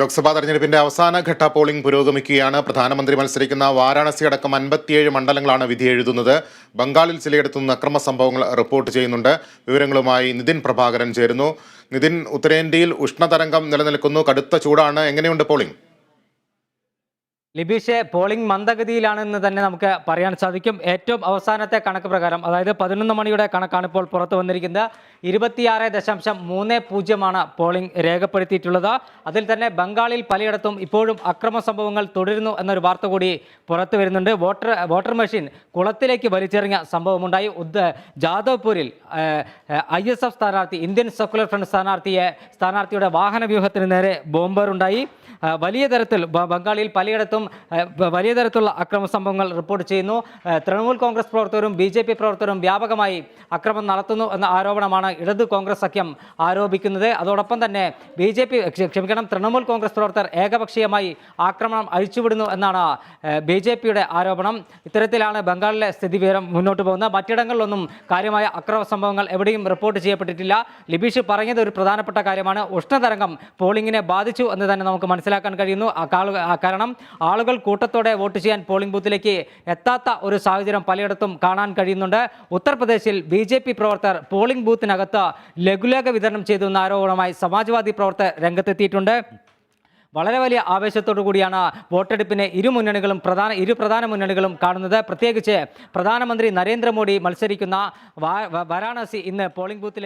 ലോക്സഭാ തെരഞ്ഞെടുപ്പിന്റെ അവസാന ഘട്ട പോളിംഗ് പുരോഗമിക്കുകയാണ്. പ്രധാനമന്ത്രി മത്സരിക്കുന്ന വാരാണസി അടക്കം അൻപത്തിയേഴ് മണ്ഡലങ്ങളാണ് വിധി എഴുതുന്നത്. ബംഗാളിൽ ചിലയിടത്തു നിന്ന് അക്രമ സംഭവങ്ങൾ റിപ്പോർട്ട് ചെയ്യുന്നുണ്ട്. വിവരങ്ങളുമായി നിതിൻ പ്രഭാകരൻ ചേരുന്നു. നിതിൻ ഉത്തരേന്ത്യയിൽ ഉഷ്ണതരംഗം നിലനിൽക്കുന്നു. കടുത്ത ചൂടാണ്. എങ്ങനെയുണ്ട് പോളിംഗ്? ലിബീഷെ പോളിംഗ് മന്ദഗതിയിലാണെന്ന് തന്നെ നമുക്ക് പറയാൻ സാധിക്കും. ഏറ്റവും അവസാനത്തെ കണക്ക് പ്രകാരം അതായത് പതിനൊന്ന് മണിയുടെ കണക്കാണ് ഇപ്പോൾ പുറത്തു വന്നിരിക്കുന്നത്. ഇരുപത്തിയാറ് ദശാംശം മൂന്ന് പൂജ്യമാണ് പോളിംഗ് രേഖപ്പെടുത്തിയിട്ടുള്ളത്. അതിൽ തന്നെ ബംഗാളിൽ പലയിടത്തും ഇപ്പോഴും അക്രമ സംഭവങ്ങൾ തുടരുന്നു എന്നൊരു വാർത്ത കൂടി പുറത്തു വരുന്നുണ്ട്. വോട്ടർ വോട്ടർ മെഷീൻ കുളത്തിലേക്ക് വലിച്ചെറിഞ്ഞ സംഭവമുണ്ടായി. ഉദ് ജാദവ്പൂരിൽ ഐ എസ് എഫ് സ്ഥാനാർത്ഥി ഇന്ത്യൻ സെക്കുലർ ഫ്രണ്ട് സ്ഥാനാർത്ഥിയെ സ്ഥാനാർത്ഥിയുടെ വാഹന വ്യൂഹത്തിന് നേരെ ബോംബറുണ്ടായി. വലിയ തരത്തിൽ ബംഗാളിൽ പലയിടത്തും വലിയ തരത്തിലുള്ള അക്രമ സംഭവങ്ങൾ റിപ്പോർട്ട് ചെയ്യുന്നു. തൃണമൂൽ കോൺഗ്രസ് പ്രവർത്തകരും ബി ജെ പി പ്രവർത്തകരും വ്യാപകമായി അക്രമം നടത്തുന്നു എന്ന ആരോപണമാണ് ഇടത് കോൺഗ്രസ് സഖ്യം ആരോപിക്കുന്നത്. അതോടൊപ്പം തന്നെ ബി ജെ പി ക്ഷമിക്കണം തൃണമൂൽ കോൺഗ്രസ് പ്രവർത്തകർ ഏകപക്ഷീയമായി ആക്രമണം അഴിച്ചുവിടുന്നു എന്നാണ് ബി ജെ പിയുടെ ആരോപണം. ഇത്തരത്തിലാണ് ബംഗാളിലെ സ്ഥിതി വിവരം മുന്നോട്ട് പോകുന്നത്. മറ്റിടങ്ങളിലൊന്നും കാര്യമായ അക്രമ സംഭവങ്ങൾ എവിടെയും റിപ്പോർട്ട് ചെയ്യപ്പെട്ടിട്ടില്ല. ലിബീഷ് പറഞ്ഞത് ഒരു പ്രധാനപ്പെട്ട കാര്യമാണ്. ഉഷ്ണതരംഗം പോളിംഗിനെ ബാധിച്ചു എന്ന് തന്നെ നമുക്ക് മനസ്സിലാക്കാൻ കഴിയുന്നു. കാരണം ആളുകൾ കൂട്ടത്തോടെ വോട്ട് ചെയ്യാൻ പോളിംഗ് ബൂത്തിലേക്ക് എത്താത്ത ഒരു സാഹചര്യം പലയിടത്തും കാണാൻ കഴിയുന്നുണ്ട്. ഉത്തർപ്രദേശിൽ ബി ജെ പി പ്രവർത്തകർ പോളിംഗ് ബൂത്തിനകത്ത് ലഘുലേഖ വിതരണം ചെയ്തു എന്ന ആരോപണമായി സമാജ്വാദി പ്രവർത്തകർ രംഗത്തെത്തിയിട്ടുണ്ട്. വളരെ വലിയ ആവേശത്തോടു കൂടിയാണ് വോട്ടെടുപ്പിനെ ഇരു മുന്നണികളും പ്രധാന ഇരു പ്രധാന മുന്നണികളും കാണുന്നത്. പ്രത്യേകിച്ച് പ്രധാനമന്ത്രി നരേന്ദ്രമോദി മത്സരിക്കുന്ന വാരാണസി ഇന്ന് പോളിംഗ് ബൂത്തിൽ